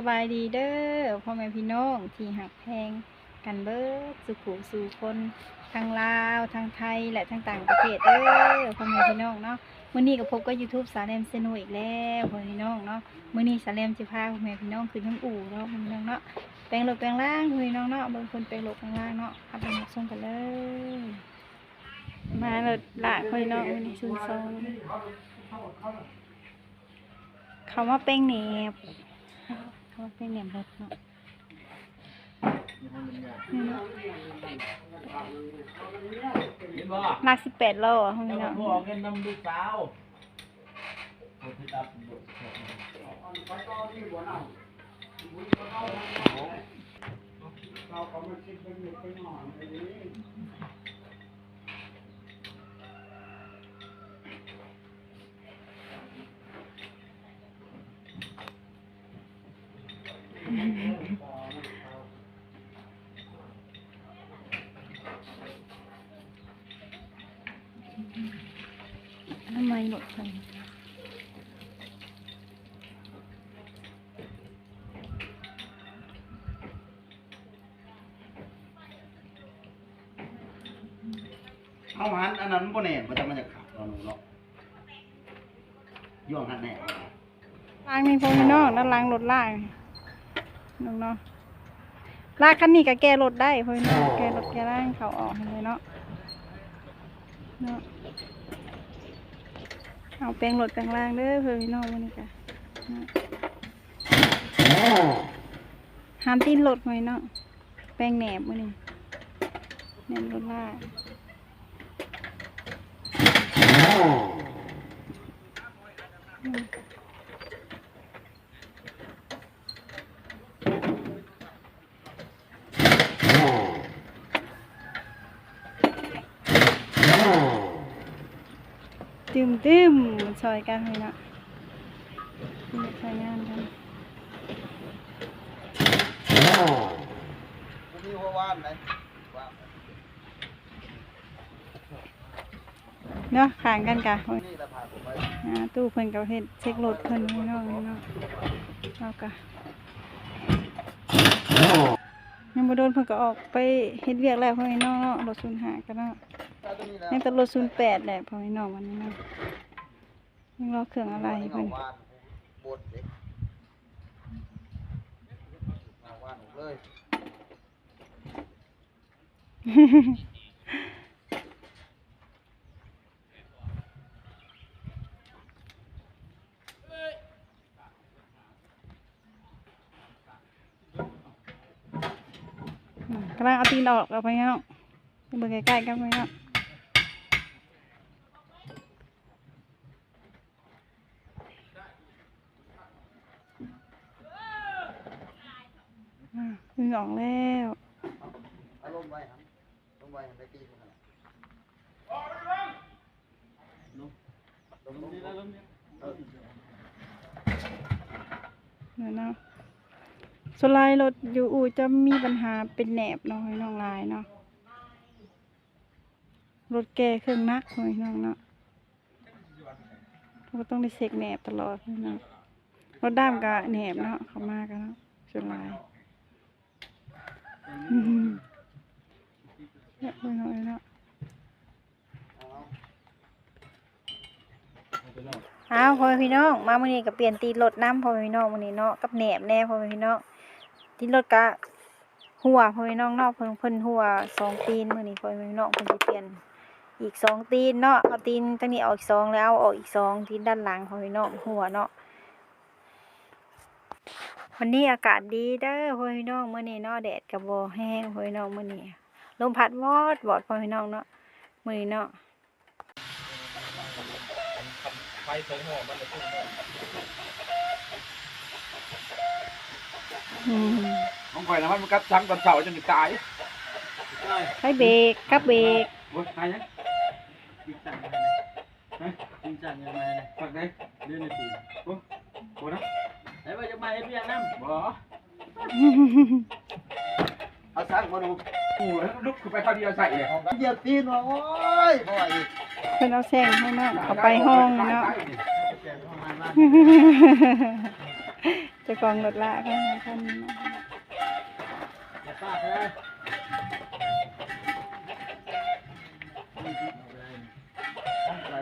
สบายดีเด้อพ่อแม่พี่น้อง ที่หักแพงกันเบิดสุขุสู่คนทั้งลาวทั้งไทยและทั้งต่างประเทศเด้อพ่อแม่พี่น้องเนาะมื้อนี้ก็พบกับ YouTube สาแลมเซโนอีกแล้วพ่อแม่พี่น้องเนาะมื้อนี้สาแลมจะพาพ่อแม่พี่น้องขึ้นทั้งอู่เนาะพ่อแม่พี่น้องเนาะแปลงรถแปลงล่างพ่อแม่พี่น้องเนาะบิ่งคนแปลงรถแปลงล่างเนาะเอาไปรับชมกันเลย มาเลยละพ่อแม่พี่น้องมื้อนี้ซุนซองเขามาแป้งแหนบ เขามาแป้งแหนบรถเนาะนี่เนาะเห็นบ่ลากสิบแปดโลอะพ่อเจ้าพี่น้องพ่อเอาเงินนำลูกสาวคนที่ตับลูกทำไม หลดไปเอาหันอันนั้นบ่แน่บ่จะมาจากขับเราหนูเนาะย่องหันแน่ล้างนี่พ่อพี่น้องแล้วล้างรถล่างน้องเนาะลากคันนี้ก็แก้รถได้พ่อพี่น้องแก้รถแก้ล่างเขาออกเลยเนาะเนาะ เอาแปลงรถแปลงล่างเด้อพ่อพี่น้องวันนี้ค่ะห้ามตีนรถไว้เนาะแปลงแหนบมือนี้แหนบรถล่าง ตึมตึม ซอยกันเลยเนาะมาใช้งานกันมีหัวว่านไหนว่าเนาะขางกันกะโอ้ยนี่ละพาผมไปอ่าตู้เพิ่นกับเฮ็ดเช็ครถเพิ่นพี่น้องพี่น้องเอากะยังบ่โดนเพิ่นก็ออกไปเฮ็ดเวียกแล้วพ่อพี่น้องเนาะรถศูนย์หากันเนาะเอาตัวนี้แล้วยังแต่รถศูนย์แปดแหละพ่อพี่น้องวันนี้เนาะ ยังรอเครื่องอะไรเพิ่นบดเด็กเอาว่านกเลยกำลังเอาตีนออกแล้วพ่อพี่น้องไปเบิ่งใกล้ๆกันพ่อพี่น้อง องแล้วลงไปครับลงไปไปตีมันลงลงลงลงเออเดี๋ยวเนาะสไลด์รถอยู่อู่จะมีปัญหาเป็นแหนบเนาะน้องลายเนาะรถแกเครื่องนักพี่น้องเนาะก็ต้องได้เช็คแหนบตลอดพี่น้องรถด้ามกับแหนบเนาะเขามากันเนาะสไลด์อืม เนี่ยพี่องเนาะอ้าพ่อแม่พี่น้องมามื้อนี้ก็เปลี่ยนตีนรถน้ำพ่อแม่พี่น้องมื้อนี้เนาะกับแหนบแน่พ่อแม่พี่น้องตีนรถกะหัวพ่อแม่พี่น้องเนาะเพิ่นเพิ่นหัวสองตีนมื้อนี้พ่อแม่พี่น้องเพิ่นสิเปลี่ยนอีกสองตีนเนาะเอาตีนตั้งนี้ออกอีกสองแล้วเอาออกอีกสองตีนด้านหลังพ่อแม่พี่น้องหัวเนาะวันนี้อากาศดีเด้อพ่อพี่น้องมื้อนี้เนาะแดดก็บ่แห้งพ่อพี่น้องมื้อนี้ ลมพัดวอดวอดพ่อแม่พี่น้องเนาะมื้อนี้เนาะไฟเสริมหัวมันจะพุ่งเลยอืมของข่อยนะมันกัดซ้ำกันเสาจนตายใช้เบรกกับเบรกโอ้ยตายยังจริงจังยังไงฮะจริงจังยังไงเนี่ยฝักไหนเรื่องในปีโอ้โหนะไหนว่าจะมาให้เรียกน้ำบ่เอาซักมาดู โอ้ยลุกขึ้นไปข้าวเดียวใส่เลยเหยียบตีนว่าโอ้ยพ่ออีกเพิ่นเอาแซงให้เนาะเอาไปห้องเนาะแกงห้องมันมาจจะกองรถละค่ะท่านเนาะอย่าฟาดเลยต้องไป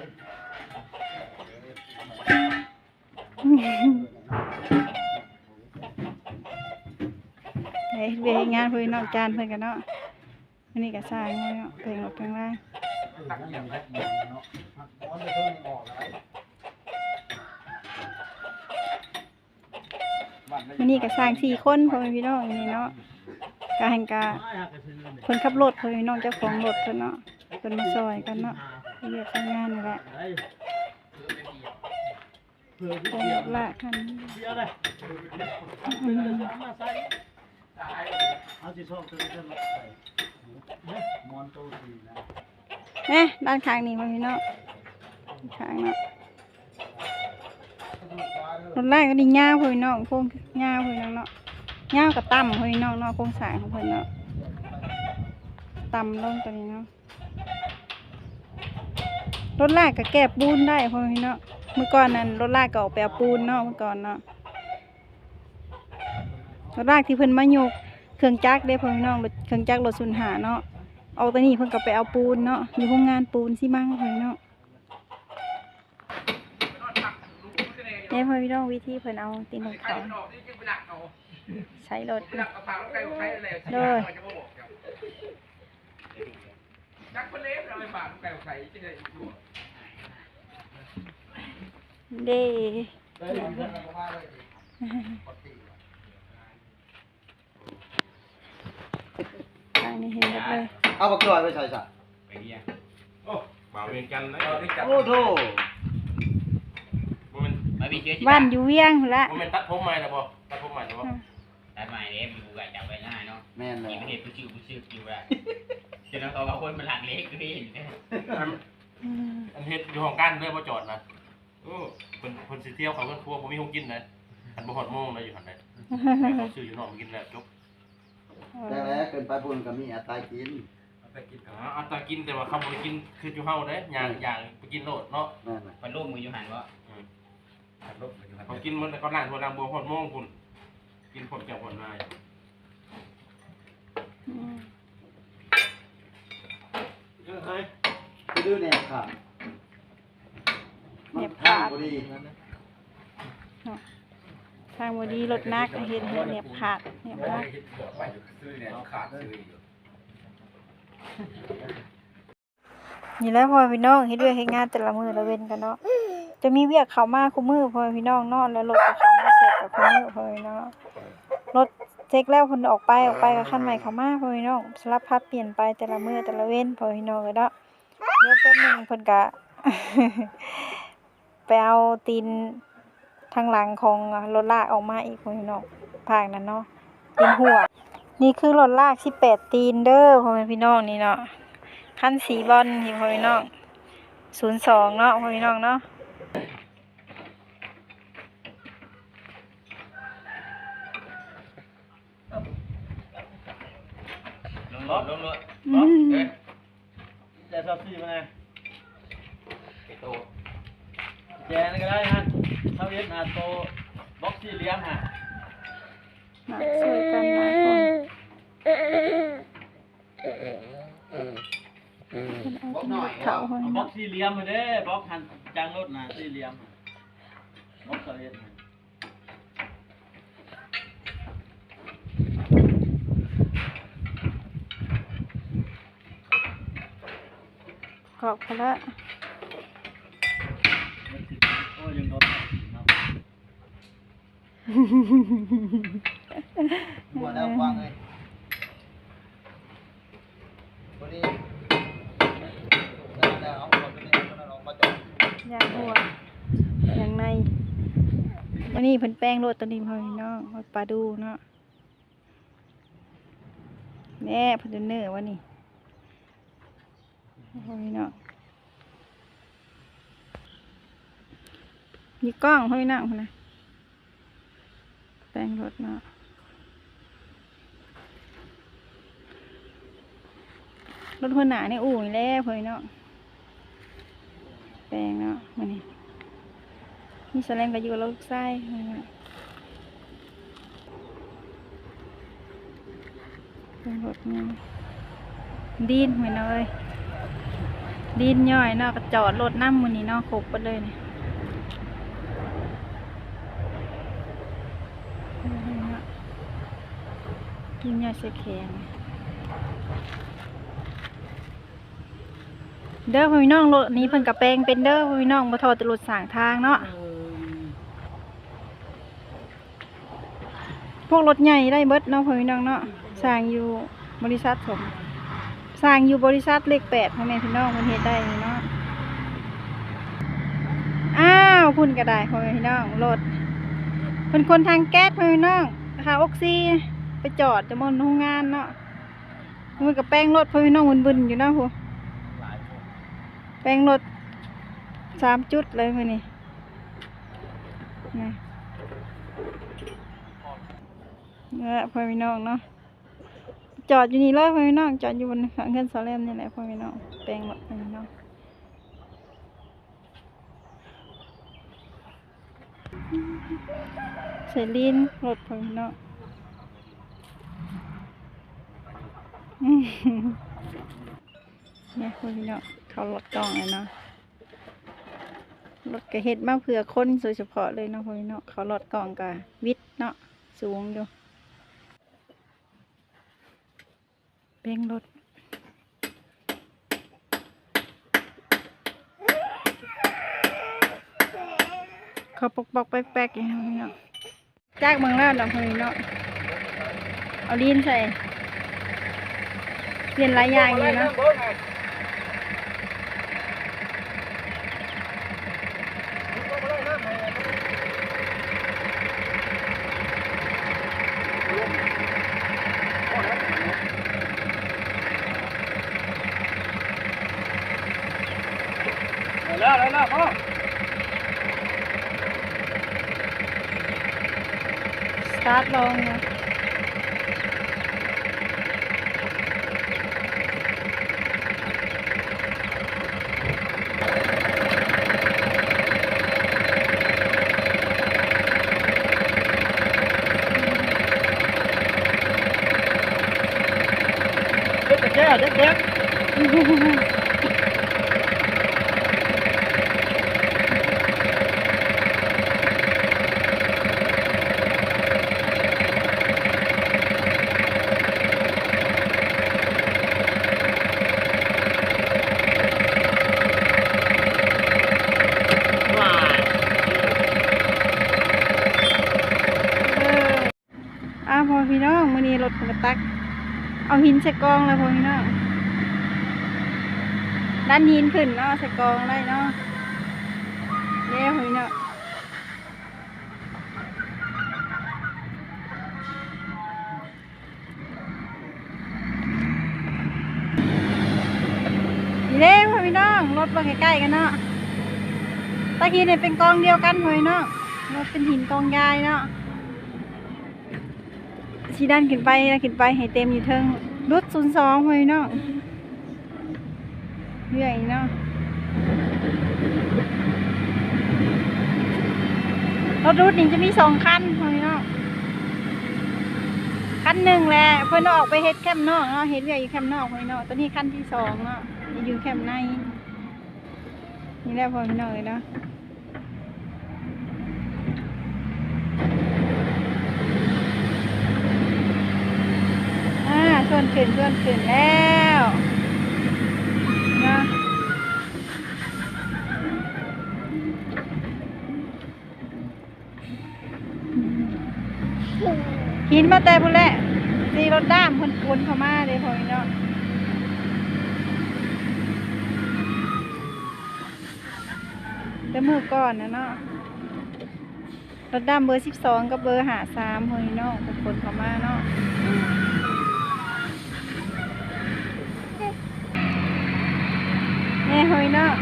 เฮ้ยเวียงานเพื่อนนอกจานเพื่อนกันเนาะ วันนี้ก็สร้างไว้เนาะเพลงออกเพลงแรกตักอย่างตันมันนี้ก็สร้างสี่คนพ่อแม่พี่น้องวันนี้เนาะกาหันกาไม่หักกระซื้อเนี่ยเพิ่นขับรถพ่อแม่พี่น้องเจ้าของรถเพิ่นเนาะเพิ่นมาซอยกันเนาะเรียกทำงานนี่แหละไอ้เผื่อที่เพลงเดีรยวถละคันเอาสิชอบตัวนี้ มอนโตสีนะแน่ด้านข้างนี่พ่อแม่พี่น้องข้างเนาะรถแรกก็ดีง่าพ่อแม่พี่น้องโค้งง่าพ่อแม่พี่น้องเนาะง่ากับต่ำพ่อแม่พี่น้องเนาะโค้งสางของเพิ่นเนาะต่ำลงตัวนี้เนาะรถลากก็แก้ปูนได้พ่อพี่น้อเมื่อก่อนนั้นรถลากก็ออกไปเอาปูนเนาะเมื่อก่อนเนาะรถลากที่เพิ่นมาโยก เครื่องจักรเด้พ่อพี่น้องเครื่องจักรรถสุนหาเนาะเอาตัวนี้เพิ่นก็ไปเอาปูนเนาะอยู่โรงงานปูนสิมั่งพ่อพี่น้องเด้พ่อพี่น้องวิธีเพิ่นเอาตีนรถเขาใช้รถเลยเล็บเราไปบาดไก่ไข่ที่ไห นอยู่เด้ได้ยินแล้วก็ว่าเลยทางนี้เห็นหมดเลยเอาบักจอยไปใส่ซะไปเรียโอ้บ่าวเวียนกันนะเราได้จับโอ้โธ่บ่แมันมาบีเชื้อที่บ้านอยู่เวียงพุ่นละบ่แมันตัดผมใหม่นะบ่ตัดผมใหม่นะบ่ได้ไหมเด้อยู่กับจับไว้ง่ายเนาะแม่นเลยิยงเห็ดผู้ชื่อผู้ชื่ออยู่อะจนเราเขาว่าคนมันหลักเล็กขึ้นเนี่ยอืมอันเฮ็ดอยู่ห้องกันเด้อบ่จอดนะโอ้เพิ่นเพิ่นสิเที่ยวเขาเพิ่นครัวบ่มีของกินนะอันบ่ฮอดโมงนะอยู่หั่นน่ะให้เขาซื้ออยู่นอกมากินแล้วจบ แต่แล้วเกินไปพุ่นก็มีอัตรากินไปกินอ๋อเอาแตากินแต่ว่าคำบ่ได้กินคืออยู่เฮาเด้อย่างอย่างไปกินโลดเนาะแม่นเลยมันร่วมมืออยู่หันว่าอืมเขากินมันก็ล้างถ้วยล้างบ่ฮอดโมงพุ่นกินพร้อมแจ่วพร้อมนายอืมเออเฮ้ยไปดูเนี่ยค่ะเหน็บขาดพอดี ทางบดีรถนักเห็นเห็นเหน็บขาด เหน็บนักไปซื้อเนี่ยขาดซื้ออยู่นี่แหล้วพ่อพี่น้องเฮ็ดเวียกเฮ็ดงานแต่ละมือละเว้นกันเนาะจะมีเวียกเขามาคุมื้อพ่อพี่น้องเนาะแล้วรถก็เขามาเสร็จกับคุมื้อพ่อพี่น้องรถเช็คแล้วเพิ่นออกไปออกไปกับคันใหม่เขามาพ่อพี่น้องสลับพับเปลี่ยนไปแต่ละมือแต่ละเว้นพ่อพี่น้องเอ้ยเนาะเดี๋ยวแป๊บหนึงเพิ่นก็ ไปเอาตีนทางหลังของรถลากออกมาอีกพ่อพี่น้องภาคนั้นเนาะ ตีนหัว นี่คือรถลาก18ตีนเด้อพ่อแม่พี่น้องนี่เนาะคันสีบอลที่พ่อพี่น้องศูนย์สองเนาะพ่อพี่น้องเนาะลงรถลงรถอืมเอ้ยแต่ชอบซื้อมาไงไปโตแจนก็ได้ฮะเท่าเย็นหาโตบ็อกซี่เลี้ยงฮะ น่ะสวยกันนะคนคนเอาที่เขาพ่อพี่บ็น้ออกงซี่เลี้ยมาเด้บ็อกหันจังรถนะซี่เลี้ยงบ็อกซี่เลี้ยงกรอบเขาละโอ้ยังโดนเนาะ หัวแล้ววางเลยพอดีแล้วแล้เอาตัวนี้มันออกมาจอดย่างหัวอย่างในวันนี้เพิ่นแป้งโรดตัวนี้พอพี่น้องเอาปลาดูเนาะแน่เพิ่นจะเนื้อวันนี้พอพี่น้องมีกล้องพอพี่น้องพุ่นนะแป้งรถเนาะ รถหัวหนาเนี่ยนี่แล้วเพื่เนาะแปลงเนาะมันนี่นี่แสลงก็อยู่กับลูไส้เป็นรถนี่ดินเหมือนเลยดินย่อยเนาะก็จอดรถน้ำมันนี้เนาะครบไปเลยเนี่ยดินย่อยเสียแขน เด้อพี่น้องรถนี้เพิ่นกับแปลงเป็นเด้อพี่น้องบ่ทอดแตรถสร้างทางเนาะพวกรถใหญ่ได้เบิดเนาะพี่น้องเนาะสร้างอยู่บริษัทผมสร้างอยู่บริษัทเลขแปดพ่อแม่พี่น้องมันเฮ็ดได้เนาะอ้าวพุ่นก็ได้พ่อแม่พี่น้องรถเป็นคนทางแก๊สพ่อแม่พี่น้องหาออกซิไปจอดจะมนโรงงานเนาะมันกับแป้งรถพ่อพี่น้องบึนๆอยู่เนาะพู แป้งรถสามจุดเลยมือนี้นี่เนี่ยพ่อพี่น้องเนาะจอดอยู่นี่เลยพ่อพี่น้องจอดอยู่บนข้างเงินเสาแลมนี่แหละพ่อพี่น้องแปลงรถพ่อพี่น้องใส่ลีนรถพ่อพี่น้องอืม เนี่ยพ่อพี่น้องเขารถกล้องเลยเนาะรถกระเฮ็ดมาเผื่อคนโดยเฉพาะเลยเนาะพ่อพี่น้องเขารถกล้องกับวิทย์เนาะสูงอยู่เบ่งรถเขาปกปอกแป๊กๆอย่างนี้เนาะจากเมืองแล้วเนาะคนนี้เนาะเอาลีนใส่เปลี่ยนหลายอย่างอยู่เนาะส ตาร์ทลงเนาะเอออ้าวพอพี่น้องมื้อนี้รถกระตัก เอา หินใส่กองแล้วพอพี่น้องด้านหินขึ้นเนาะใส่กองได้เนาะเย้พอพี่น้องนี่เด้พอพี่น้องรถมาใกล้ๆกันเนาะตะกี้เนี่ยเป็นกองเดียวกันพอพี่น้องรถเป็นหินกองยายเนาะชีด้านขึ้นไปนะขึ้นไปให้เต็มอยู่เทิง รุดศูนย์สองเลยเนาะเรื่อยเนาะรถรุดนี่จะมีสองคันเลยเนาะคันหนึ่งแหละเพื่อนเอาออกไปเฮ็ดแคมนอกเนาะเฮ็ดเรื่อยู่แคมนอกเลยเนาะตัวนี้คันที่สองเนาะอยู่แคมในนี่แหละพอพี่น้องเลยเนาะ อ่าชวนขึ้นชวนขึ้นแล้วนะหินมาแต่พุ่นแหละตีรถด้ามคนวนเข้ามาเลยพอเนาะแต่มือก่อนนะเนาะรถด้ามเบอร์สิบสองกับเบอร์หาสามพอนี้เนาะคนคนเข้ามาเนาะ แม่หอยเนาะ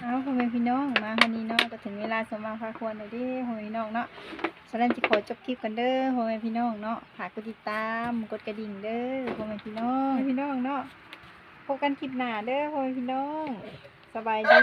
เอาพ่อแม่พี่น้องมาวันนี้เนาะก็ถึงเวลาสมมาพาควรแล้วเดิพ่อแม่พี่น้องเนาะสำหรับจิขอจบคลิปกันเด้อพ่อแม่พี่น้องเนาะฝากกดติดตามกดกระดิ่งเด้อพ่อแม่พี่น้องพี่น้องเนาะพบกันคลิปหน้าเด้อพ่อแม่พี่น้อง สบายดี